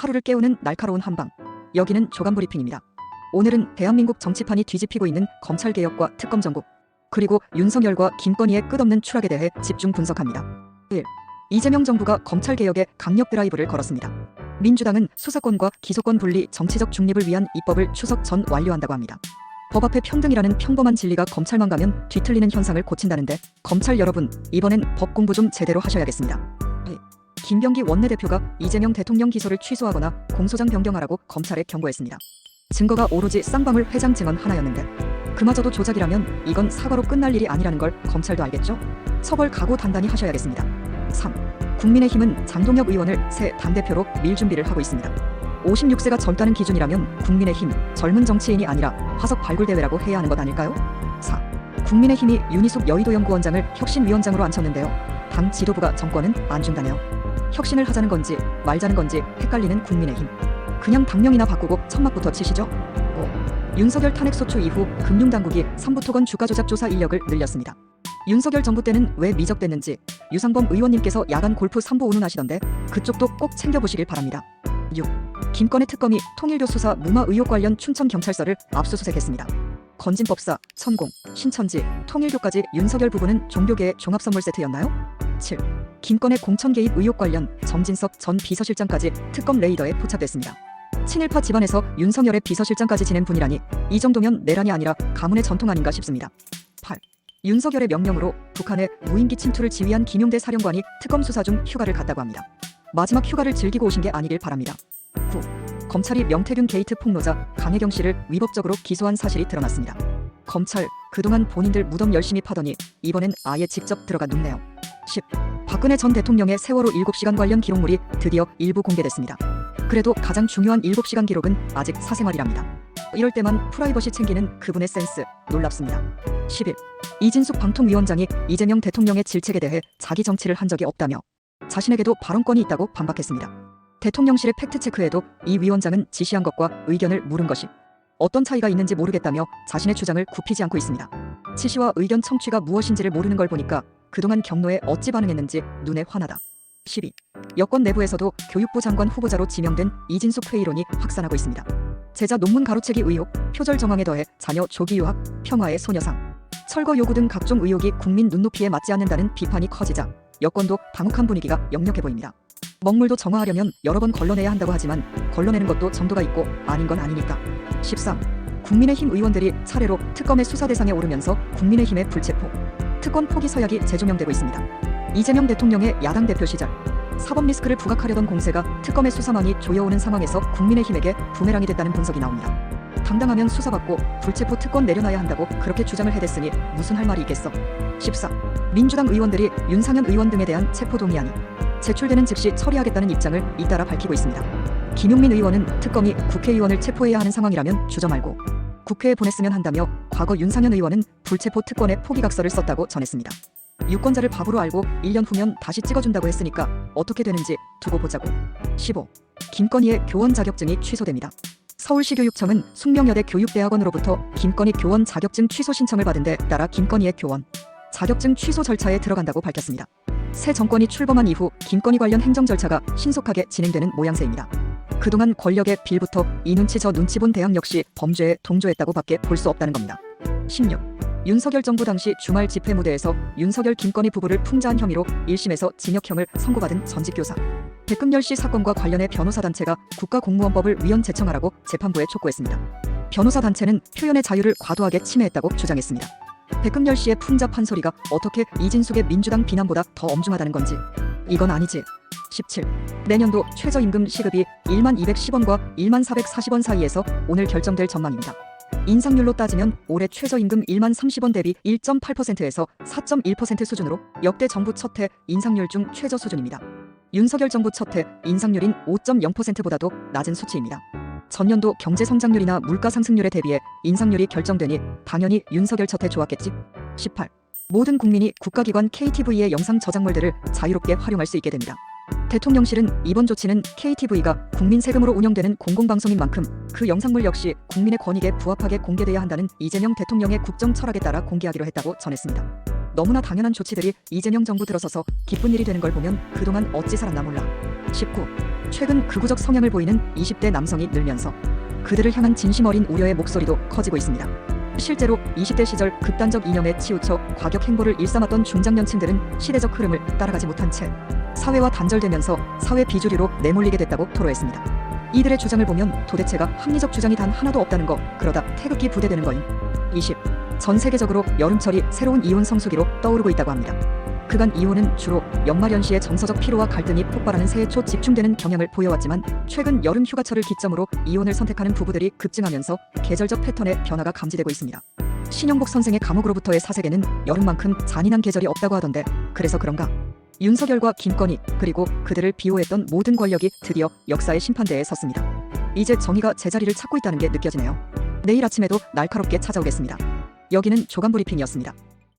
하루를 깨우는 날카로운 한방. 여기는 조간 브리핑입니다. 오늘은 대한민국 정치판이 뒤집히고 있는 검찰 개혁과 특검 전국 그리고 윤석열과 김건희의 끝없는 추락에 대해 집중 분석합니다. 1. 이재명 정부가 검찰 개혁에 강력 드라이브를 걸었습니다. 민주당은 수사권과 기소권 분리, 정치적 중립을 위한 입법을 추석 전 완료한다고 합니다. 법 앞에 평등이라는 평범한 진리가 검찰만 가면 뒤틀리는 현상을 고친다는데 검찰 여러분 이번엔 법 공부 좀 제대로 하셔야겠습니다. 네. 김병기 원내대표가 이재명 대통령 기소를 취소하거나 공소장 변경하라고 검찰에 경고했습니다. 증거가 오로지 쌍방울 회장 증언 하나였는데 그마저도 조작이라면 이건 사과로 끝날 일이 아니라는 걸 검찰도 알겠죠? 처벌 각오 단단히 하셔야겠습니다. 3. 국민의힘은 장동혁 의원을 새 당대표로 밀 준비를 하고 있습니다. 56세가 젊다는 기준이라면 국민의힘 젊은 정치인이 아니라 화석 발굴 대회라고 해야 하는 것 아닐까요? 4. 국민의힘이 윤희숙 여의도 연구원장을 혁신위원장으로 앉혔는데요. 당 지도부가 정권은 안 준다네요. 혁신을 하자는 건지 말자는 건지 헷갈리는 국민의힘. 그냥 당명이나 바꾸고 천막부터 치시죠. 5. 윤석열 탄핵 소추 이후 금융당국이 삼부토건 주가 조작 조사 인력을 늘렸습니다. 윤석열 정부 때는 왜 미적됐는지 유상범 의원님께서 야간 골프 3보 운운하시던데 그쪽도 꼭 챙겨보시길 바랍니다. 6. 김건희 특검이 통일교 수사 무마 의혹 관련 춘천 경찰서를 압수수색했습니다. 건진법사, 천공, 신천지, 통일교까지 윤석열 부부는 종교계의 종합선물 세트였나요? 7. 김건의 공천 개입 의혹 관련 정진석 전 비서실장까지 특검 레이더에 포착됐습니다. 친일파 집안에서 윤석열의 비서실장까지 지낸 분이라니 이 정도면 내란이 아니라 가문의 전통 아닌가 싶습니다. 8. 윤석열의 명령으로 북한의 무인기 침투를 지휘한 김용대 사령관이 특검 수사 중 휴가를 갔다고 합니다. 마지막 휴가를 즐기고 오신 게 아니길 바랍니다. 9. 검찰이 명태균 게이트 폭로자 강혜경 씨를 위법적으로 기소한 사실이 드러났습니다. 검찰 그동안 본인들 무덤 열심히 파더니 이번엔 아예 직접 들어가 눕네요. 10. 박근혜 전 대통령의 세월호 7시간 관련 기록물이 드디어 일부 공개됐습니다. 그래도 가장 중요한 7시간 기록은 아직 사생활이랍니다. 이럴 때만 프라이버시 챙기는 그분의 센스 놀랍습니다. 10일 이진숙 방통위원장이 이재명 대통령의 질책에 대해 자기 정치를 한 적이 없다며 자신에게도 발언권이 있다고 반박했습니다. 대통령실의 팩트체크에도 이 위원장은 지시한 것과 의견을 물은 것이 어떤 차이가 있는지 모르겠다며 자신의 주장을 굽히지 않고 있습니다. 지시와 의견 청취가 무엇인지를 모르는 걸 보니까 그동안 경로에 어찌 반응했는지 눈에 환하다. 12. 여권 내부에서도 교육부 장관 후보자로 지명된 이진숙 회의론이 확산하고 있습니다. 제자 논문 가로채기 의혹, 표절 정황에 더해 자녀 조기 유학, 평화의 소녀상, 철거 요구 등 각종 의혹이 국민 눈높이에 맞지 않는다는 비판이 커지자 여권도 당혹한 분위기가 역력해 보입니다. 먹물도 정화하려면 여러 번 걸러내야 한다고 하지만 걸러내는 것도 정도가 있고 아닌 건 아니니까. 13. 국민의힘 의원들이 차례로 특검의 수사 대상에 오르면서 국민의힘의 불체포, 특권 포기 서약이 재조명되고 있습니다. 이재명 대통령의 야당 대표 시절 사법 리스크를 부각하려던 공세가 특검의 수사망이 조여오는 상황에서 국민의힘에게 부메랑이 됐다는 분석이 나옵니다. 당당하면 수사받고 불체포 특권 내려놔야 한다고 그렇게 주장을 해댔으니 무슨 할 말이 있겠어. 14. 민주당 의원들이 윤상현 의원 등에 대한 체포 동의안이 제출되는 즉시 처리하겠다는 입장을 잇따라 밝히고 있습니다. 김용민 의원은 특검이 국회의원을 체포해야 하는 상황이라면 주저 말고 국회에 보냈으면 한다며 과거 윤상현 의원은 불체포 특권에 포기각서를 썼다고 전했습니다. 유권자를 바보로 알고 1년 후면 다시 찍어준다고 했으니까 어떻게 되는지 두고 보자고. 15. 김건희의 교원 자격증이 취소됩니다. 서울시 교육청은 숙명여대 교육대학원으로부터 김건희 교원 자격증 취소 신청을 받은 데 따라 김건희의 교원 자격증 취소 절차에 들어간다고 밝혔습니다. 새 정권이 출범한 이후 김건희 관련 행정 절차가 신속하게 진행되는 모양새입니다. 그동안 권력의 빌부터 이 눈치 저 눈치 본 대학 역시 범죄에 동조했다고 밖에 볼 수 없다는 겁니다. 16. 윤석열 정부 당시 주말 집회 무대에서 윤석열 김건희 부부를 풍자한 혐의로 1심에서 징역형을 선고받은 전직 교사. 백금열 씨 사건과 관련해 변호사 단체가 국가공무원법을 위헌 제청하라고 재판부에 촉구했습니다. 변호사 단체는 표현의 자유를 과도하게 침해했다고 주장했습니다. 백금열 씨의 풍자 판소리가 어떻게 이진숙의 민주당 비난보다 더 엄중하다는 건지 이건 아니지. 17. 내년도 최저임금 시급이 1만 210원과 1만 440원 사이에서 오늘 결정될 전망입니다. 인상률로 따지면 올해 최저임금 1만 30원 대비 1.8%에서 4.1% 수준으로 역대 정부 첫 해 인상률 중 최저 수준입니다. 윤석열 정부 첫 해 인상률인 5.0%보다도 낮은 수치입니다. 전년도 경제 성장률이나 물가 상승률에 대비해 인상률이 결정되니 당연히 윤석열 첫해 좋았겠지. 18. 모든 국민이 국가기관 KTV의 영상 저작물들을 자유롭게 활용할 수 있게 됩니다. 대통령실은 이번 조치는 KTV가 국민 세금으로 운영되는 공공방송인 만큼 그 영상물 역시 국민의 권익에 부합하게 공개돼야 한다는 이재명 대통령의 국정 철학에 따라 공개하기로 했다고 전했습니다. 너무나 당연한 조치들이 이재명 정부 들어서서 기쁜 일이 되는 걸 보면 그동안 어찌 살았나 몰라. 19. 최근 극우적 성향을 보이는 20대 남성이 늘면서 그들을 향한 진심 어린 우려의 목소리도 커지고 있습니다. 실제로 20대 시절 극단적 이념에 치우쳐 과격 행보를 일삼았던 중장년층들은 시대적 흐름을 따라가지 못한 채 사회와 단절되면서 사회 비주류로 내몰리게 됐다고 토로했습니다. 이들의 주장을 보면 도대체가 합리적 주장이 단 하나도 없다는 거 그러다 태극기 부대되는 거임. 20. 전 세계적으로 여름철이 새로운 이혼 성수기로 떠오르고 있다고 합니다. 그간 이혼은 주로 연말연시의 정서적 피로와 갈등이 폭발하는 새해 초 집중되는 경향을 보여왔지만 최근 여름 휴가철을 기점으로 이혼을 선택하는 부부들이 급증하면서 계절적 패턴의 변화가 감지되고 있습니다. 신영복 선생의 감옥으로부터의 사색에는 여름만큼 잔인한 계절이 없다고 하던데 그래서 그런가? 윤석열과 김건희 그리고 그들을 비호했던 모든 권력이 드디어 역사의 심판대에 섰습니다. 이제 정의가 제자리를 찾고 있다는 게 느껴지네요. 내일 아침에도 날카롭게 찾아오겠습니다. 여기는 조간 브리핑이었습니다.